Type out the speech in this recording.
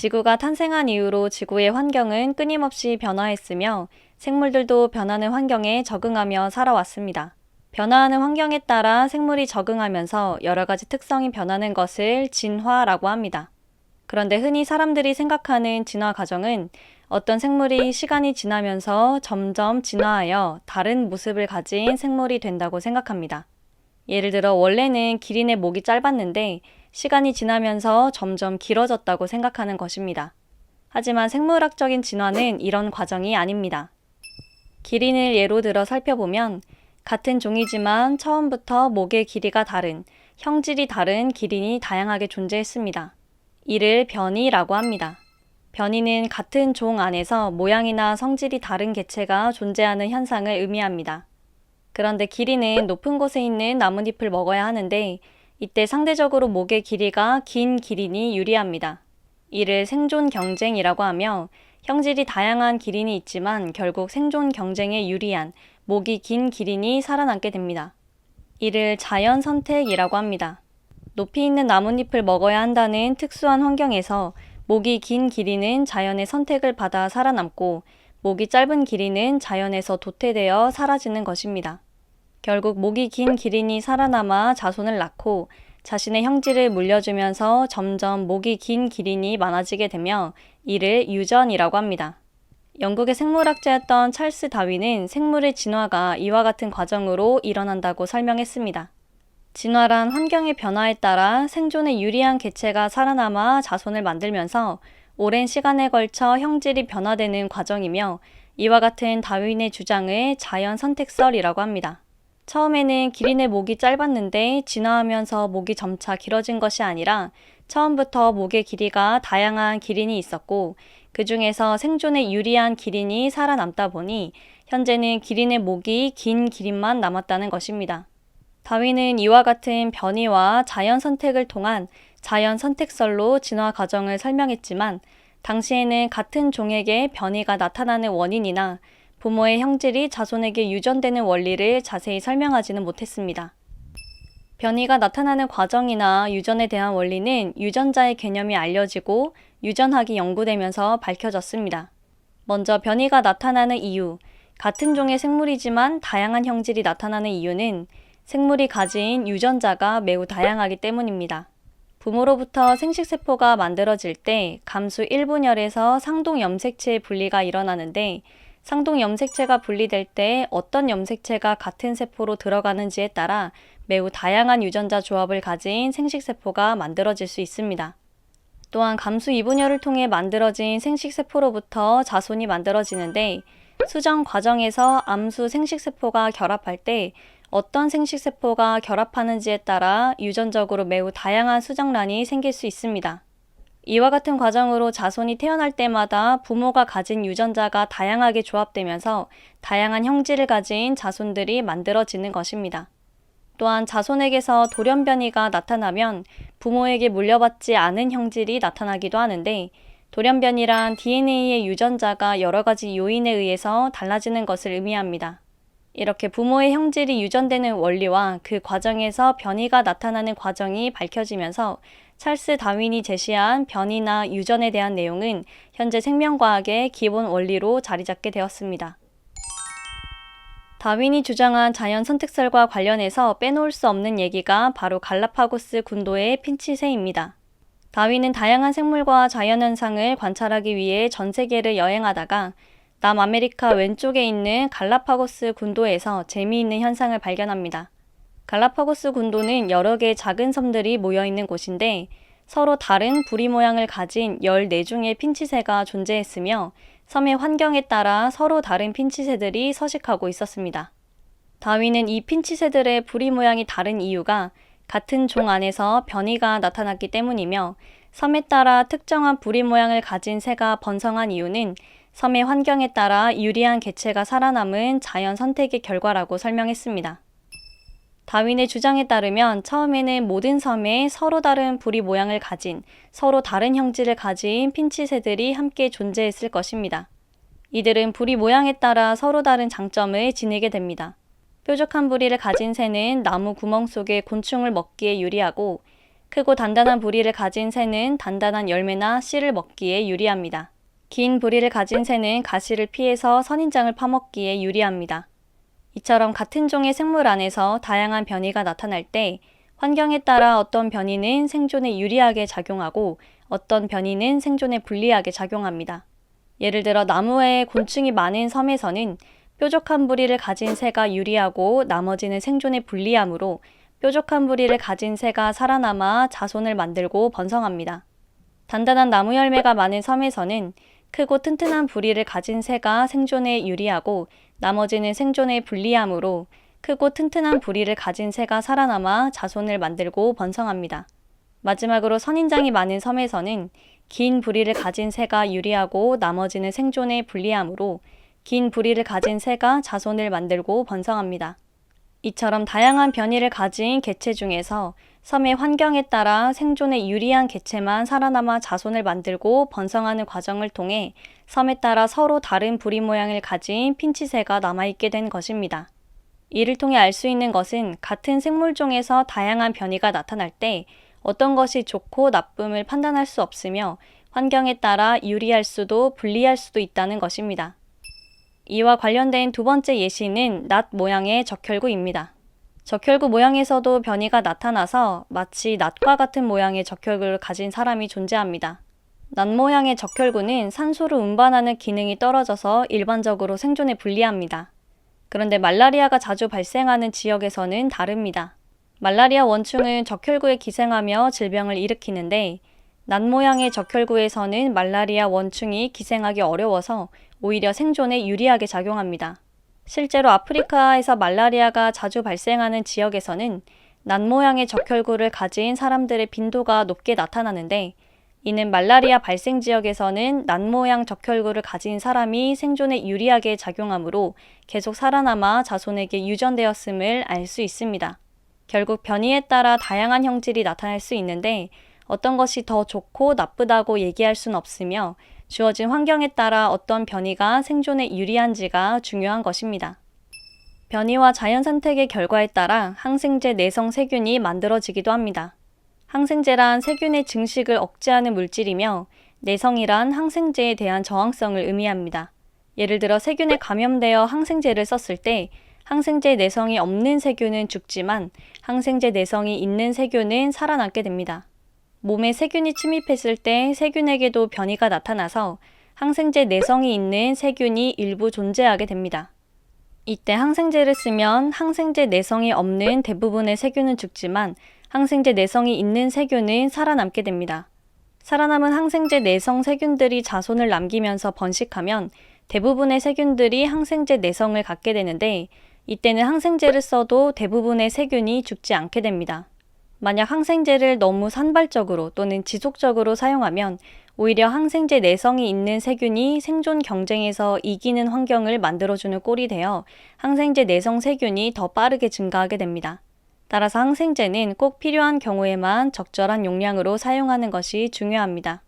지구가 탄생한 이후로 지구의 환경은 끊임없이 변화했으며 생물들도 변하는 환경에 적응하며 살아왔습니다. 변화하는 환경에 따라 생물이 적응하면서 여러 가지 특성이 변하는 것을 진화라고 합니다. 그런데 흔히 사람들이 생각하는 진화 과정은 어떤 생물이 시간이 지나면서 점점 진화하여 다른 모습을 가진 생물이 된다고 생각합니다. 예를 들어 원래는 기린의 목이 짧았는데 시간이 지나면서 점점 길어졌다고 생각하는 것입니다. 하지만 생물학적인 진화는 이런 과정이 아닙니다. 기린을 예로 들어 살펴보면 같은 종이지만 처음부터 목의 길이가 다른, 형질이 다른 기린이 다양하게 존재했습니다. 이를 변이라고 합니다. 변이는 같은 종 안에서 모양이나 성질이 다른 개체가 존재하는 현상을 의미합니다. 그런데 기린은 높은 곳에 있는 나뭇잎을 먹어야 하는데 이때 상대적으로 목의 길이가 긴 기린이 유리합니다. 이를 생존 경쟁이라고 하며 형질이 다양한 기린이 있지만 결국 생존 경쟁에 유리한 목이 긴 기린이 살아남게 됩니다. 이를 자연 선택이라고 합니다. 높이 있는 나뭇잎을 먹어야 한다는 특수한 환경에서 목이 긴 기린은 자연의 선택을 받아 살아남고 목이 짧은 기린은 자연에서 도태되어 사라지는 것입니다. 결국 목이 긴 기린이 살아남아 자손을 낳고 자신의 형질을 물려주면서 점점 목이 긴 기린이 많아지게 되며 이를 유전이라고 합니다. 영국의 생물학자였던 찰스 다윈은 생물의 진화가 이와 같은 과정으로 일어난다고 설명했습니다. 진화란 환경의 변화에 따라 생존에 유리한 개체가 살아남아 자손을 만들면서 오랜 시간에 걸쳐 형질이 변화되는 과정이며 이와 같은 다윈의 주장을 자연 선택설이라고 합니다. 처음에는 기린의 목이 짧았는데 진화하면서 목이 점차 길어진 것이 아니라 처음부터 목의 길이가 다양한 기린이 있었고 그 중에서 생존에 유리한 기린이 살아남다 보니 현재는 기린의 목이 긴 기린만 남았다는 것입니다. 다윈은 이와 같은 변이와 자연 선택을 통한 자연 선택설로 진화 과정을 설명했지만 당시에는 같은 종에게 변이가 나타나는 원인이나 부모의 형질이 자손에게 유전되는 원리를 자세히 설명하지는 못했습니다. 변이가 나타나는 과정이나 유전에 대한 원리는 유전자의 개념이 알려지고 유전학이 연구되면서 밝혀졌습니다. 먼저 변이가 나타나는 이유, 같은 종의 생물이지만 다양한 형질이 나타나는 이유는 생물이 가진 유전자가 매우 다양하기 때문입니다. 부모로부터 생식세포가 만들어질 때 감수 1분열에서 상동 염색체의 분리가 일어나는데 상동 염색체가 분리될 때 어떤 염색체가 같은 세포로 들어가는지에 따라 매우 다양한 유전자 조합을 가진 생식세포가 만들어질 수 있습니다. 또한 감수 이분열을 통해 만들어진 생식세포로부터 자손이 만들어지는데 수정 과정에서 암수 생식세포가 결합할 때 어떤 생식세포가 결합하는지에 따라 유전적으로 매우 다양한 수정란이 생길 수 있습니다. 이와 같은 과정으로 자손이 태어날 때마다 부모가 가진 유전자가 다양하게 조합되면서 다양한 형질을 가진 자손들이 만들어지는 것입니다. 또한 자손에게서 돌연변이가 나타나면 부모에게 물려받지 않은 형질이 나타나기도 하는데 돌연변이란 DNA의 유전자가 여러 가지 요인에 의해서 달라지는 것을 의미합니다. 이렇게 부모의 형질이 유전되는 원리와 그 과정에서 변이가 나타나는 과정이 밝혀지면서 찰스 다윈이 제시한 변이나 유전에 대한 내용은 현재 생명과학의 기본 원리로 자리 잡게 되었습니다. 다윈이 주장한 자연 선택설과 관련해서 빼놓을 수 없는 얘기가 바로 갈라파고스 군도의 핀치새입니다. 다윈은 다양한 생물과 자연현상을 관찰하기 위해 전 세계를 여행하다가 남아메리카 왼쪽에 있는 갈라파고스 군도에서 재미있는 현상을 발견합니다. 갈라파고스 군도는 여러 개의 작은 섬들이 모여 있는 곳인데 서로 다른 부리 모양을 가진 14종의 핀치새가 존재했으며 섬의 환경에 따라 서로 다른 핀치새들이 서식하고 있었습니다. 다윈은 이 핀치새들의 부리 모양이 다른 이유가 같은 종 안에서 변이가 나타났기 때문이며 섬에 따라 특정한 부리 모양을 가진 새가 번성한 이유는 섬의 환경에 따라 유리한 개체가 살아남은 자연 선택의 결과라고 설명했습니다. 다윈의 주장에 따르면 처음에는 모든 섬에 서로 다른 부리 모양을 가진 서로 다른 형질을 가진 핀치새들이 함께 존재했을 것입니다. 이들은 부리 모양에 따라 서로 다른 장점을 지니게 됩니다. 뾰족한 부리를 가진 새는 나무 구멍 속에 곤충을 먹기에 유리하고 크고 단단한 부리를 가진 새는 단단한 열매나 씨를 먹기에 유리합니다. 긴 부리를 가진 새는 가시를 피해서 선인장을 파먹기에 유리합니다. 이처럼 같은 종의 생물 안에서 다양한 변이가 나타날 때 환경에 따라 어떤 변이는 생존에 유리하게 작용하고 어떤 변이는 생존에 불리하게 작용합니다. 예를 들어 나무에 곤충이 많은 섬에서는 뾰족한 부리를 가진 새가 유리하고 나머지는 생존에 불리하므로 뾰족한 부리를 가진 새가 살아남아 자손을 만들고 번성합니다. 단단한 나무 열매가 많은 섬에서는 크고 튼튼한 부리를 가진 새가 생존에 유리하고 나머지는 생존에 불리하므로 크고 튼튼한 부리를 가진 새가 살아남아 자손을 만들고 번성합니다. 마지막으로 선인장이 많은 섬에서는 긴 부리를 가진 새가 유리하고 나머지는 생존에 불리하므로 긴 부리를 가진 새가 자손을 만들고 번성합니다. 이처럼 다양한 변이를 가진 개체 중에서 섬의 환경에 따라 생존에 유리한 개체만 살아남아 자손을 만들고 번성하는 과정을 통해 섬에 따라 서로 다른 부리 모양을 가진 핀치새가 남아있게 된 것입니다. 이를 통해 알 수 있는 것은 같은 생물종에서 다양한 변이가 나타날 때 어떤 것이 좋고 나쁨을 판단할 수 없으며 환경에 따라 유리할 수도 불리할 수도 있다는 것입니다. 이와 관련된 두 번째 예시는 낫 모양의 적혈구입니다. 적혈구 모양에서도 변이가 나타나서 마치 낫과 같은 모양의 적혈구를 가진 사람이 존재합니다. 낫 모양의 적혈구는 산소를 운반하는 기능이 떨어져서 일반적으로 생존에 불리합니다. 그런데 말라리아가 자주 발생하는 지역에서는 다릅니다. 말라리아 원충은 적혈구에 기생하며 질병을 일으키는데 낫 모양의 적혈구에서는 말라리아 원충이 기생하기 어려워서 오히려 생존에 유리하게 작용합니다. 실제로 아프리카에서 말라리아가 자주 발생하는 지역에서는 낫 모양의 적혈구를 가진 사람들의 빈도가 높게 나타나는데 이는 말라리아 발생 지역에서는 낫 모양 적혈구를 가진 사람이 생존에 유리하게 작용하므로 계속 살아남아 자손에게 유전되었음을 알 수 있습니다. 결국 변이에 따라 다양한 형질이 나타날 수 있는데 어떤 것이 더 좋고 나쁘다고 얘기할 수는 없으며 주어진 환경에 따라 어떤 변이가 생존에 유리한지가 중요한 것입니다. 변이와 자연 선택의 결과에 따라 항생제 내성 세균이 만들어지기도 합니다. 항생제란 세균의 증식을 억제하는 물질이며 내성이란 항생제에 대한 저항성을 의미합니다. 예를 들어 세균에 감염되어 항생제를 썼을 때 항생제 내성이 없는 세균은 죽지만 항생제 내성이 있는 세균은 살아남게 됩니다. 몸에 세균이 침입했을 때 세균에게도 변이가 나타나서 항생제 내성이 있는 세균이 일부 존재하게 됩니다. 이때 항생제를 쓰면 항생제 내성이 없는 대부분의 세균은 죽지만 항생제 내성이 있는 세균은 살아남게 됩니다. 살아남은 항생제 내성 세균들이 자손을 남기면서 번식하면 대부분의 세균들이 항생제 내성을 갖게 되는데 이때는 항생제를 써도 대부분의 세균이 죽지 않게 됩니다. 만약 항생제를 너무 산발적으로 또는 지속적으로 사용하면 오히려 항생제 내성이 있는 세균이 생존 경쟁에서 이기는 환경을 만들어주는 꼴이 되어 항생제 내성 세균이 더 빠르게 증가하게 됩니다. 따라서 항생제는 꼭 필요한 경우에만 적절한 용량으로 사용하는 것이 중요합니다.